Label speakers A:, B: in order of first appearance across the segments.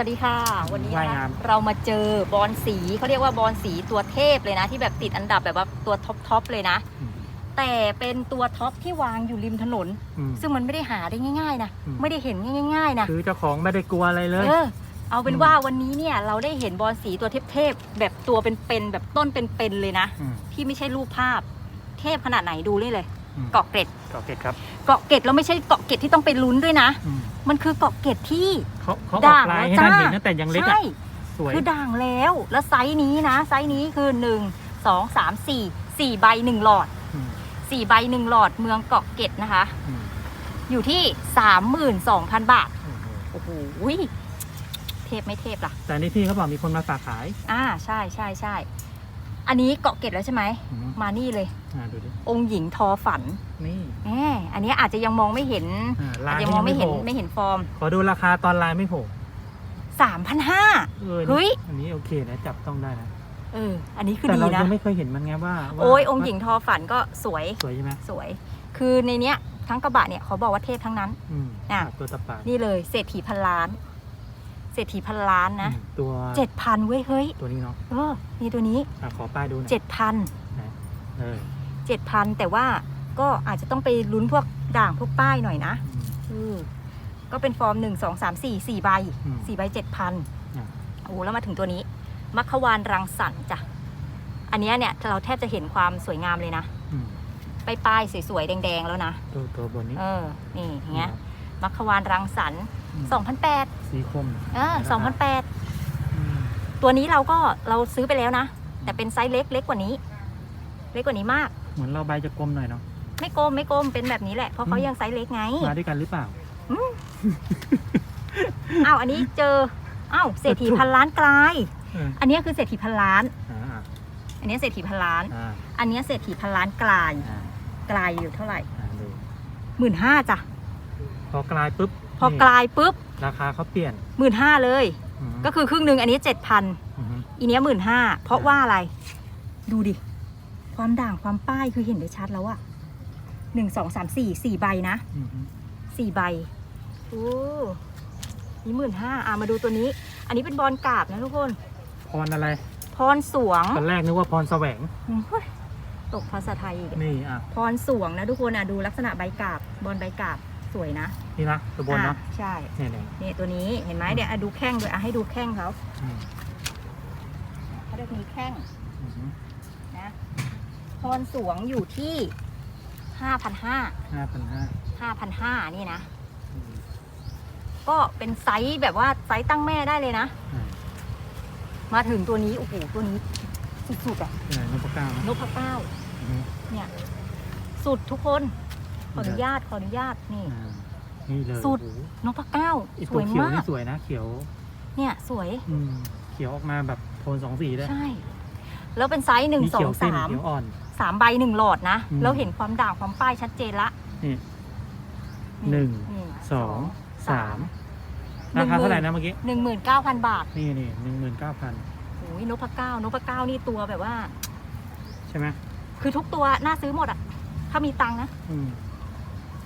A: วัสดีค่ะ วันนี้
B: ว่าย
A: นะ
B: งาม
A: เรามาเจอบอลสีเขาเรียกว่าบอลสีตัวเทพเลยนะ ที่แบบติดอันดับแบบว่าตัวท็อปทอปเลยนะ
B: อืม
A: แต่เป็นตัวท็อปที่วางอยู่ริมถนน
B: อืม
A: ซึ่งมันไม่ได้หาได้ง่าย ๆ นะ
B: อืม
A: ไม่ได้เห็นง่าย ๆ นะ
B: คือเจ้าของไม่ได้กลัวอะไรเลย
A: เออเอาเป็น
B: อืม
A: ว่าวันนี้เนี่ยเราได้เห็นบอลสีตัวเทพๆแบบตัวเป็นๆแบบต้นเป็นๆเลยนะ
B: อืม
A: ที่ไม่ใช่รูปภาพ เทพขนาดไหนดูนี่เลย
B: อืม
A: เกาะเกร็ด
B: เกาะเกร็ดครับ
A: เกาะเกร็ดแล้วไม่ใช่เกาะเกร็ดที่ต้องไปลุ้นด้วยนะ
B: อืม
A: มันคือเกาะเกร็ดที่
B: เขาเขาออ
A: ด่ากง
B: ลาย
A: แล้ว
B: ให้ท่าน
A: จ้า
B: เห็นตั้งแต่ยังเล็ก
A: ใช่
B: อะสวย
A: คือด่างแล้ว แล้วไซส์นี้นะ ไซส์นี้คือ 1 2 3 4 4ใบ1หลอด
B: อืม
A: 4ใบ1หลอดเมืองเกาะเกร็ดนะคะ
B: อืม
A: อยู่ที่ 32,000 บาท
B: โอ้โห
A: โอ้โหเทพไม่เทพล่ะ
B: แต่นี่พี่เขาบอกมีคนมาฝากขาย
A: อ่าใช่ใช่ใช่ อันนี้เกาะเกร็ดแล้วใช่ไหม
B: อืม
A: มานี่เลย
B: อ่าดูดิ
A: องค์หญิงทอฝัน
B: นี่
A: แหมอันนี้อาจจะยังมองไม่เห็น
B: อ่า
A: อา
B: ลา
A: จ
B: ย
A: จะมองไม่เห็น
B: โผล่
A: ไม่เห็นฟอร์ม
B: ขอดูราคาตอนลายไม่โผล่
A: 3,500
B: เออ
A: เฮ้ย
B: อันนี้โอเคนะจับต้องได้นะ
A: เออ อันนี้คือ
B: แต่
A: ดี
B: เรา
A: นะ
B: ยังไม่เคยเห็นมันไงว่าว่า
A: โอ้ยองค์หญิงทอฝันก็สวย
B: สวยใช่ไหม
A: สวย คือในเนี้ยทั้งกระบะเนี่ยเขาบอกว่าเทพทั้งนั้น
B: อืม
A: อะ
B: ตัวตะปาด
A: นี่เลยเศรษฐีพันล้าน เศรษฐีพันล้านนะ
B: อืมตัว
A: เจ็ดพันเว้ยเฮ้ย
B: ตัวนี้เนาะ
A: เออนี่ตัวนี้
B: อะขอป้ายดูหน่อย
A: เจ็ดพัน
B: เออ
A: เจ็ดพันแต่ว่าก็อาจจะต้องไปลุ้นพวกด่างพวกป้ายหน่อยนะ
B: อืม
A: เออก็เป็นฟอร์มหนึ่งสองสามสี่สี่ใบ
B: อืม
A: สี่ใบเจ็ดพัน
B: อะ
A: โอ้แล้วมาถึงตัวนี้ มัคควานรังสรรค์จ้ะอันเนี้ยเนี่ยเราแทบจะเห็นความสวยงามเลยนะ
B: อืม
A: ไปป้ายๆสวยๆแดงๆแล้วนะ
B: ตัวตัวบนนี้
A: เออนี่อย่างเงี้ย มัคควานรังสรรค์
B: ม
A: สองพันแปด
B: สีคม
A: เออสองพันแปด
B: อืม
A: ตัวนี้เราก็เราซื้อไปแล้วนะ แต่เป็นไซส์เล็กเล็กกว่านี้ เล็กกว่านี้มาก
B: เหมือนเราใบจะกลมหน่อยเนาะ
A: ไม่กลมไม่กลมเป็นแบบนี้แหละ เพราะเขา
B: อืม
A: ยังไซส์เล็กไง
B: มาด้วยกันหรือเปล่า
A: อ้าวอันนี้เจอ อ้าวเศรษฐีพันล้านกลาย
B: เออ
A: อันนี้คือเศรษฐีพันล้าน
B: อ่า
A: อันนี้เศรษฐีพันล้าน
B: อ่า
A: อันนี้เศรษฐีพันล้านกลาย
B: อ่าก
A: ลายอยู่เท่าไหร่
B: อ่าดู
A: หมื่นห้าจ้ะ
B: พอกลายปุ๊บ
A: พอกลายปุ๊บ
B: นี่ราคาเขาเปลี่ยน
A: หมื่นห้าเลย
B: อืม
A: ก็คือครึ่งหนึ่งอันนี้เจ็ดพัน
B: อืม
A: อีเนี้ยหมื่นห้าเพราะว่าอะไร ดูดิ ความด่างความป้ายคือเห็นได้ชัดแล้วอะหนึ่งสองสามสี่สี่ใบนะ
B: อืม
A: สี่ใบโอ้นี่หมื่นห้าอะมาดูตัวนี้ อันนี้เป็นบอลกราบนะทุกคน
B: พรอะไร
A: พรสวง
B: ตอนแรกนึกว่าพรแสวง
A: เฮ้ยตกภาษาไทยอีก
B: นี่อะ
A: พรสวงนะทุกคนอะดูลักษณะใบกราบบอลใบกราบ สวยนะ
B: นี่นะตัวบนเนาะ
A: อะใช่
B: เนี่ยเนี่ย
A: เนี่ยตัวนี้เห็นไหมเดี๋ยวอะดูแข้งด้วยอะให้ดูแข้งเขา
B: อืม
A: เขาจะมีแข้ง
B: อืม
A: นะพรสวงอยู่ที่ห้าพันห้า
B: ห้าพันห้า
A: ห้าพันห้านี่นะก็เป็นไซส์แบบว่าไซส์ตั้งแม่ได้เลยนะมาถึงตัวนี้โอ้โหตัวนี้สุดๆอะ
B: ที่ไหนนพเก้านะ
A: นพเก้า
B: อืม
A: เนี่ย สุดทุกคน ขออนุญาตขออนุญาตนี่
B: อ่านี่เลย
A: สุด
B: โอ้โห
A: นพเก้า
B: ไอ้
A: ส
B: ตัว
A: วย
B: เขียว
A: มา
B: นี่
A: ก
B: สวยนะ เขียว
A: เนี่ยสวย
B: อืมเขียวออกมาแบบโทนสองสีด้วย
A: ใช่ แล้วเป็นไซส์หนึ่ง
B: มี
A: สอ
B: เขีย
A: ง
B: วเข้ม
A: สาม
B: เขียวอ่อน
A: สามใบหนึ่งหลอดนะ
B: อืม
A: แล้วเห็นความด่างความป้ายชัดเจนละ
B: นี่
A: นี่
B: หนึ่ง
A: นี่
B: สองสาม
A: หนึ่
B: รางคา
A: หมื่น
B: เท่าไหร่นะเมื่อกี้
A: หนึ่งหมื่นเก้าพันบาท
B: นี่นี่หนึ่งหมื่นเก้าพัน
A: โอ้ยนพเก้านพเก้านี่ตัวแบบว่า
B: ใช่ไหม
A: คือทุกตัวน่าซื้อหมดอะถ้ามีตังค์นะ
B: อืม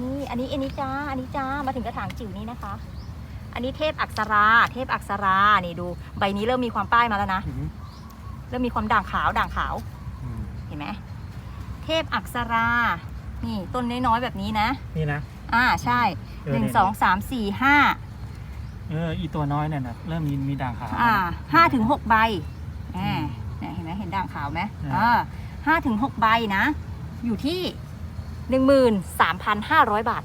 A: นี่อันนี้อันนี้จ้าอันนี้จ้ามาถึงกระถางจิ๋วนี้นะคะ อันนี้เทพอักษราเทพอักษรานี่ดูใบนี้เริ่มมีความป้ายมาแล้วนะ
B: อืม
A: เริ่มมีความด่างขาวด่างขาว
B: อืม
A: เห็นไหมเทพอักษรา นี่ต้นน้อยๆแบบนี้นะ
B: นี่นะ
A: อ่าใช่
B: เออ
A: หนึ่ง
B: เนี่ย
A: สองสามสี่ห้า
B: เอออีตัวน้อยเนี่ยนะเริ่มมีมีด่างขาว
A: อ่าห้าถึงหกใบอ่าเนี่ยเห็นไหมเห็นด่างขาวไหม
B: อ่า
A: อ่าห้าถึงหกใบนะ อยู่ที่ หนึ่งหมื่นสามพันห้าร้อยบาท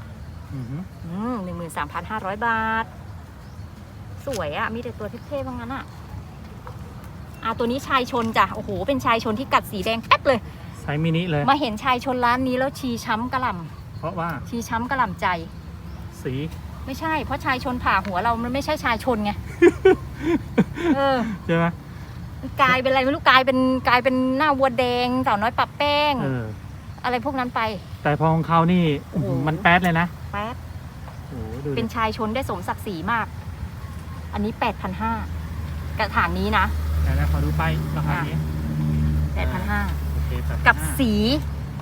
B: อืม
A: อืมหนึ่งหมื่นสามพันห้าร้อยบาท สวยอะมีแต่ตัวเท่ๆบางนั้นอะอ่าตัวนี้ชายชนจ้ะ โอ้โห เป็นชายชนที่กัดสีแดงแป๊ดเลย
B: ไซส์มินิเลย
A: มาเห็นชายชนร้านนี้แล้วชีช้ำกระหล่
B: เพราะว่าำ
A: ชีช้ำกระหล่ำใจ
B: สี
A: ไม่ใช่ เพราะชายชนผ่าหัวเรามันไม่ใช่ชายชนไง เออ
B: ใช่ไหม
A: กลายเป็นอะไรไม่รู้กลายเป็นกลายเป็นหน้าวัวแดงสาวน้อยปรับแป้ง
B: เออ
A: อะไรพวกนั้นไป
B: แต่พอของเขานี่
A: โอ้โห
B: มันแป๊ดเลยนะ
A: แป๊ด
B: โอ้โหดูดิ
A: เป็นชายชนได้สมศักดิ์ศรีมาก อันนี้แปดพันห้ากระถางนี้นะ
B: แต่แล้วขอดูป้ายราคานี้
A: แปดพันห้า
B: โอเคแปดพัน
A: กับ
B: ห้า
A: สี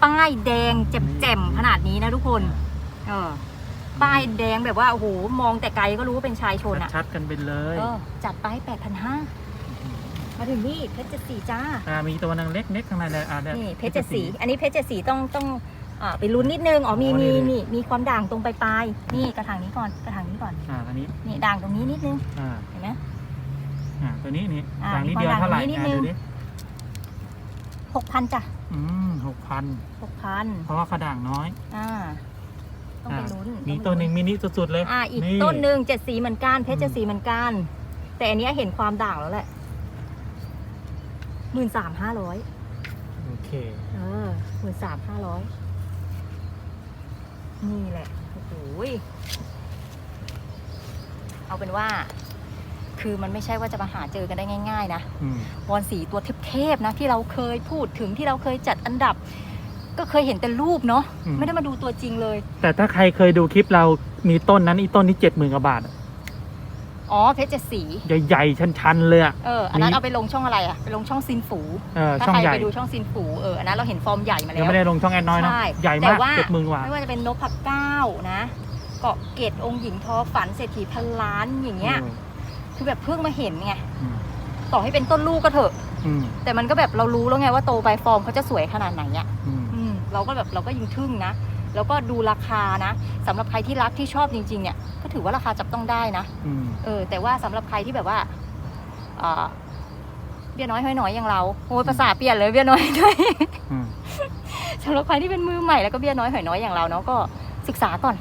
A: ป้ายแดงแจ่มๆขนาดนี้นะทุกคน เออป้ายแดงแบบว่าโอ้โหมองแต่ไกลก็รู้ว่าเป็นชายชนอะ
B: ชัดๆกันไปเลย
A: เออจัดไปแปดพันห้ามาถึงนี่เพชรเจ็ดสีจ้า
B: อ่ามีตัวนึงเล็กเล็กข้างในเลยอ่าเนี่ย
A: นี่เพชรเจ็ดสี อันนี้เพชรเจ็ดสีต้องต้อง อ่าไปลุ้นนิดนึง อ๋อมี
B: อ๋อนี่
A: มี
B: เลย
A: นี่มีความด่างตรงปลายๆนี่กระถางนี้ก่อนกระถางนี้ก่อน
B: อ่าอันนี้
A: นี่ด่างตรงนี้นิดนึง
B: อ่า
A: เห็นไหม
B: อ่า ตัวนี้นี่
A: อ่า
B: ต่างนิดเดียว
A: มีความ
B: เท่าไหร่
A: ต่างนิด
B: อ่า
A: นึง
B: ดูดิ
A: หกพันจ้ะ
B: อืมหกพัน
A: หกพัน
B: เพราะว่าเขาด่างน้อย
A: อ่า ต้องไป
B: อ่า
A: ลุ้น
B: มี
A: องไป
B: ตัวหนึ่งมินิสุดๆเลย
A: อ่า อีก
B: นี่
A: ต้นหนึ่งเจ็ดสีเหมือนกันเพชร
B: อืม
A: เจ็ดสีเหมือนกัน แต่อันเนี้ยเห็นความด่างแล้วแหละหมื่นสามห้าร้อย
B: โอเค
A: เออหมื่นสามห้าร้อย นี่แหละโอ้โหยเอาเป็นว่า คือมันไม่ใช่ว่าจะมาหาเจอกันได้ง่าย ๆ นะ
B: อืม
A: บอลสีตัวเทพๆนะ ที่เราเคยพูดถึงที่เราเคยจัดอันดับ ก็เคยเห็นแต่รูปเนาะ
B: อืม
A: ไม่ได้มาดูตัวจริงเลย
B: แต่ถ้าใครเคยดูคลิปเรามีต้นนั้นอีต้นนี้เจ็ดหมื่นกว่าบาทอะ
A: อ๋อเพชรเจ็ดสี
B: ใหญ่ๆ ชันๆ เลยอะ
A: เออ อันนั้น
B: นี่
A: เอาไปลงช่องอะไรอะไปลงช่องซินฝู
B: เออ
A: ถ้า
B: ช่อง
A: ใคร
B: ใหญ่
A: ไปดูช่องซินฝูเออ อันนั้นเราเห็นฟอร์มใหญ่มา
B: ยั
A: แล้
B: ง
A: ว
B: ไม่ได้ลงช่องแอนน้อยนะ
A: ใช่
B: ใหญ่
A: แต่
B: มาก
A: ว่า
B: เจ็ดหมื่นกว่า
A: ไม่ว่าจะเป็นนพเก้านะ เกาะเกตองค์หญิงทอฝันเศรษฐีพันล้านอย่างเงี้ย คือแบบเพิ่งมาเห็นไง
B: อืม
A: ต่อให้เป็นต้นลูกก็เถอะ
B: อืม
A: แต่มันก็แบบเรารู้แล้วไงว่าโตไปฟอร์มเขาจะสวยขนาดไหนอะ
B: อืม
A: อืมเราก็แบบเราก็ยิ่งทึ่งนะ แล้วก็ดูราคานะสำหรับใครที่รักที่ชอบจริง ๆ เนี่ยก็ถือว่าราคาจับต้องได้นะ
B: อืม
A: เออแต่ว่าสำหรับใครที่แบบว่าเอ่อเบี้ยน้อยห้อยน้อยอย่างเราโอ้ยภาษาเปลี่ยนเลยเบี้ยน้อยน้อย
B: อืม
A: สำหรับใครที่เป็นมือใหม่แล้วก็เบี้ยน้อยหอยน้อยอย่างเราเนาะก็ศึกษาก่อน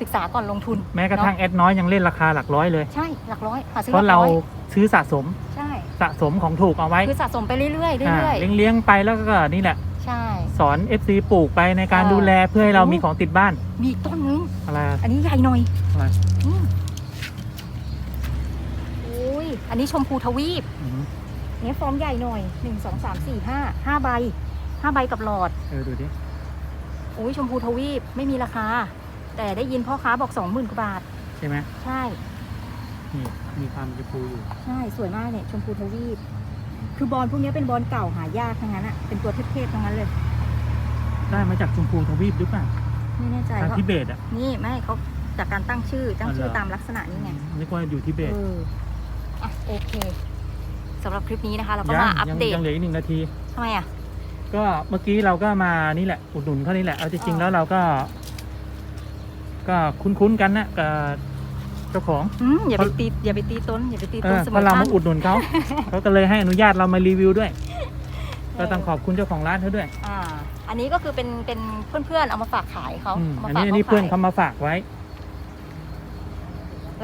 A: ศึกษาก่อนลงทุน
B: แม้กระทั่งแอดน้อยยังเล่นราคาหลักร้อยเลย
A: ใช่หลักร้อยหาซื้อ
B: เพ
A: หลั
B: ราะ
A: ก
B: เรา
A: ร้อย
B: ซื้อสะสม
A: ใช่
B: สะสมของถูกเอาไว้
A: คือสะสมไปเรื่อยๆ
B: อ่า
A: เรื่อย
B: เลี้ยงเลี้ยงๆไปแล้วก็นี่แหละ
A: ๆ ใช่
B: สอน FC ปลูกไปในการ
A: เออ
B: ดูแลเพื่อให้เรา
A: โอ้
B: มีของติดบ้าน
A: มีอีกต้นนึง
B: อะไรอะ
A: อันนี้ใหญ่หน่อย
B: อะไร
A: อืมโอ้ยอันนี้ชมพูทวีป
B: อืม
A: เนี่ยฟอร์มใหญ่หน่อยหนึ่งสองสามสี่ห้าห้าใบห้าใบกับหลอด
B: เออดูดิ
A: โอ้ยชมพูทวีปไม่มีราคา แต่ได้ยินพ่อค้าบอกสองหมื่นกว่าบาท
B: ใช่ไหม
A: ใช่
B: นี่มีความชมพูอยู่
A: ใช่ สวยมากเนี่ย ชมพูทวีป คือบอลพวกนี้เป็นบอลเก่าหายากทั้งนั้นอะเป็นตัวเทพๆทั้งนั้นเลย
B: ได้มาจากชมพูทวีปหรือเปล่า
A: ไม่แน่ใจ
B: ทาง
A: ว่า
B: ทิเบตอะ
A: นี่ไม่เขาจากการตั้งชื่อตั้งชื่อ
B: อ๋อเหรอ
A: ตามลักษณะนี้ไง
B: นึกว่าอยู่ทิเบต
A: เอออะโอเคสำหรับคลิปนี้นะคะ เราก็
B: ยั
A: มาอัป
B: ยัง
A: เดต
B: ยังเหลืออีกหนึ่งนาที
A: ทำไมอะ
B: ก็เมื่อกี้เราก็มานี่แหละ อุดหนุนเขานี่แหละ เอาจริงๆ
A: อ๋อ
B: แล้วเราก็ ก็คุ้นๆกันนะกับ เจ้าของ
A: อืมอย่าไปตีอย่าไปตีต้นอย่าไปตี
B: เอ
A: ต้น
B: อ
A: เส
B: เพ
A: มอ
B: ราะเรา
A: ต้
B: มานอุดหนุนเขา เขาก็เลยให้อนุญาตเรามารีวิวด้วย ก็ต้องขอบคุณเจ้าของร้านเขาด้วย
A: อ่าอันนี้ก็คือเป็นเป็นเพื่อนๆเอามาฝากขายเขา
B: อืม
A: เอามา
B: อัน
A: ฝาก
B: นี้อันนี้
A: ขา
B: เพื่อน
A: ขาย
B: เขามาฝากไว้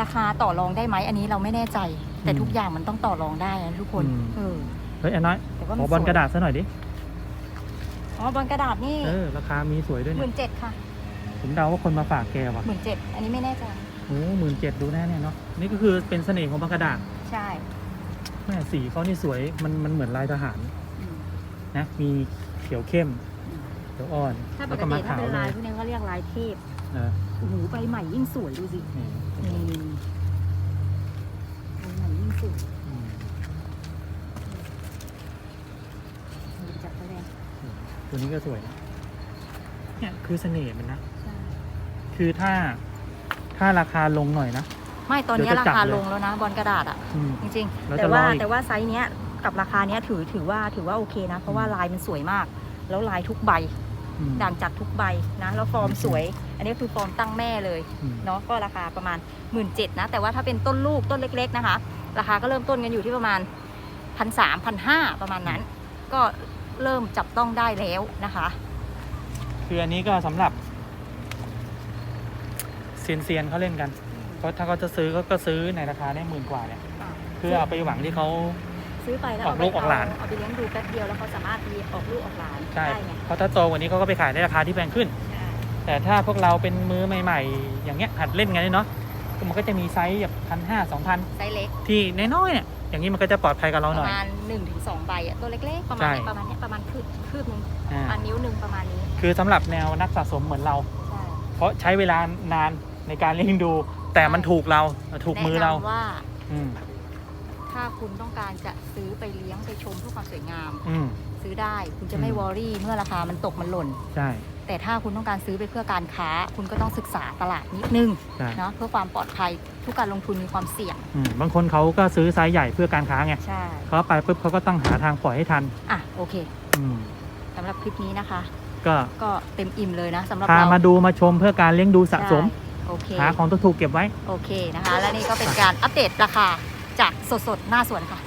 A: ราคาต่อรองได้ไหมอันนี้เราไม่แน่ใจ แต่
B: อืม
A: ทุกอย่างมันต้องต่อรองได้นะทุกคน
B: อืม
A: เออ
B: เฮ้ยอันน้อย
A: แต่ว่า
B: ข
A: มั
B: อนบอล
A: สวย
B: กระดาษซะหน่อยดิ
A: อ๋อบอลกระดาษนี่
B: เออราคามีสวยด้วย
A: ห
B: เนี่
A: มื่
B: ย
A: นเจ็ดค่ะ
B: ผมเดาว่าคนมาฝากแกว่ะ
A: หมื่นเจ็ดอันนี้ไม่แน่ใจ
B: โอ้หมื่นเจ็ดดูแน่เนี่ยเนาะนี่ก็คือเป็นเสน่ห์ของบอลกระดาษ
A: ใช่
B: แม่สีเขานี่สวยมันมันเหมือนลายทหาร
A: อืม
B: นะมีเขียวเข้มเขียวอ่อน
A: ถ้าป
B: แล้ว
A: ก
B: ก็มา
A: ติถ้า
B: ขาว
A: เป็น
B: เล
A: ลาย
B: ย
A: พวกนี้เขาเรียกลายเทพ
B: เออ
A: โอ้โหใบใหม่ยิ่งสวยดูสิ
B: นี่
A: นี่ใบใหม่ยิ่งสวย
B: อืม
A: นี่จับไปเลย
B: ตัวนี้ก็สวยนะเนี่ยคือเสน่ห์มันนะ
A: ใช่
B: คือถ้า ถ้าราคาลงหน่อยนะ
A: ไม่ตอนนี้
B: เดี๋ยวจะ
A: รา
B: จับ
A: คา
B: เลย
A: ลงแล้วนะ บอลกระดาษอะ
B: อืม
A: จริง
B: แล้ว
A: ๆ แต่
B: จะร
A: ว่า
B: ออีก
A: แต่ว่าไซส์เนี้ยกับราคาเนี้ยถือถือว่าถือว่าโอเคนะ เพราะว่า
B: อืม
A: ลายมันสวยมาก แล้วลายทุกใบ
B: อืม
A: ด่างจัดทุกใบนะแล้วฟอร์ม
B: อืม
A: สวย อันนี้คือฟอร์มตั้งแม่เลย
B: อืม
A: เนาะก็ราคาประมาณ 1 7ื่นนะ แต่ว่าถ้าเป็นต้นลูกต้นเล็กๆนะคะ ราคาก็เริ่มต้นกันอยู่ที่ประมาณพันสามพันห้าประมาณนั้น ก็เริ่มจับต้องได้แล้วนะคะ
B: คืออันนี้ก็สำหรับ เซียนเซียนๆเขาเล่นกันเพราะถ้าเขาจะซื้อเขาก็ซื้อในราคาได้หมื่นกว่าเนี่ยเพื่อเอาไปหวังที่เขา
A: ซื้อไปแล้ว
B: ออกลูก
A: เไป
B: ออกหลาน
A: เอาไปเลี้ยงดูแป๊บเดียวแล้วเขาสามารถมีออกลูกออกหลาน
B: ใช่
A: ได้ไง
B: เพราะถ้าโตกว่านี้เขาก็ไปขายในราคาที่แพงขึ้น
A: ใช่
B: แต่ถ้าพวกเราเป็นมือใหม่ ๆ อย่างเงี้ยหัดเล่นกันเนาะมันก็จะมีไซส์แบบพันห้าสองพัน
A: ไซส์เล็ก
B: ที่น้อยๆเนี่ยอย่างนี้มันก็จะปลอดภัยกับเรา
A: ป
B: หน่อย
A: ระมาณ1นถึงสใบอะตัวเล็กๆประมาณ
B: ใช่
A: เนี้ยประมาณเนี้ยประมาณคืบคืบนึง
B: อ่า
A: ประมาณนิ้วหนึ่งประมาณนี้
B: คือสำหรับแนวนักสะสมเหมือนเรา
A: ใช่
B: เพราะใช้เวลานาน ในการเลี้ยงดู แต่มันถูกเราถูกมือเรา
A: แนะนำว่า
B: อืม
A: ถ้าคุณต้องการจะซื้อไปเลี้ยงไปชมเพื่อความสวยงาม
B: อืม
A: ซื้อได้คุณจะไม่
B: อืม
A: วอรี่เมื่อราคามันตกมันหล่น
B: ใช่
A: แแต่ถ้าคุณต้องการซื้อไปเพื่อการค้า คุณก็ต้องศึกษาตลาดนิดนึง
B: ใช่
A: เนาะเพื่อความปลอดภัยทุกการลงทุนมีความเสี่ยง
B: อืมบางคนเขาก็ซื้อไซส์ใหญ่เพื่อการค้าไง
A: ใช่
B: เขาไปปุ๊บเขาก็ต้องหาทางปล่อยให้ทัน
A: อะโอเค
B: อืม
A: สำหรับคลิปนี้นะคะ
B: ก็
A: ก็เต็มอิ่มเลยนะสำหรับ
B: พา
A: เรา
B: มาดูมาชมเพื่อการเลี้ยงดูสะสม
A: ใช่ โอเค
B: หาของถูกๆเก็บไว้
A: โอเคนะคะ และนี่ก็เป็นการอัปเดตราคาจากสดๆ หน้าสวนค่ะ